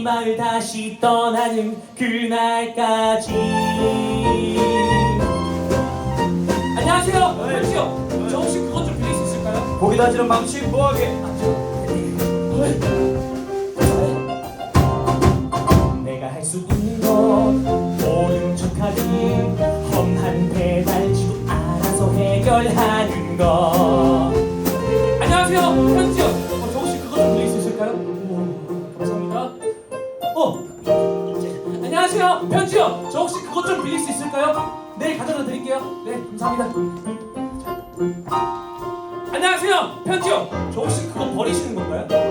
이 마을 다시 떠나는 그날까지. 안녕하세요. 현지요. 저 혹시 그것 좀 빌릴 수 있을까요? 고기 다지는 방식 뭐하게. 내가 할 수 있는 건 모른 척하기 험한 배달지도 알아서 해결하는 거. 안녕하세요. 현지요 저 혹시 그것 좀 빌릴 수 있을까요? 내일 가져다 드릴게요 네 감사합니다 안녕하세요 편지요 저 혹시 그거 버리시는 건가요?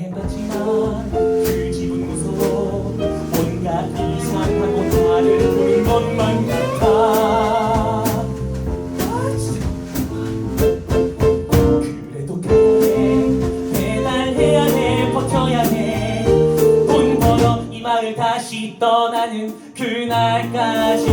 해봤지만 그 집은 무서워 뭔가 이상하고 나를 보는 것만 같아. 아, 진짜. 그래도 해 배달해야 해 버텨야 해 돈 벌어 이 마을 다시 떠나는 그날까지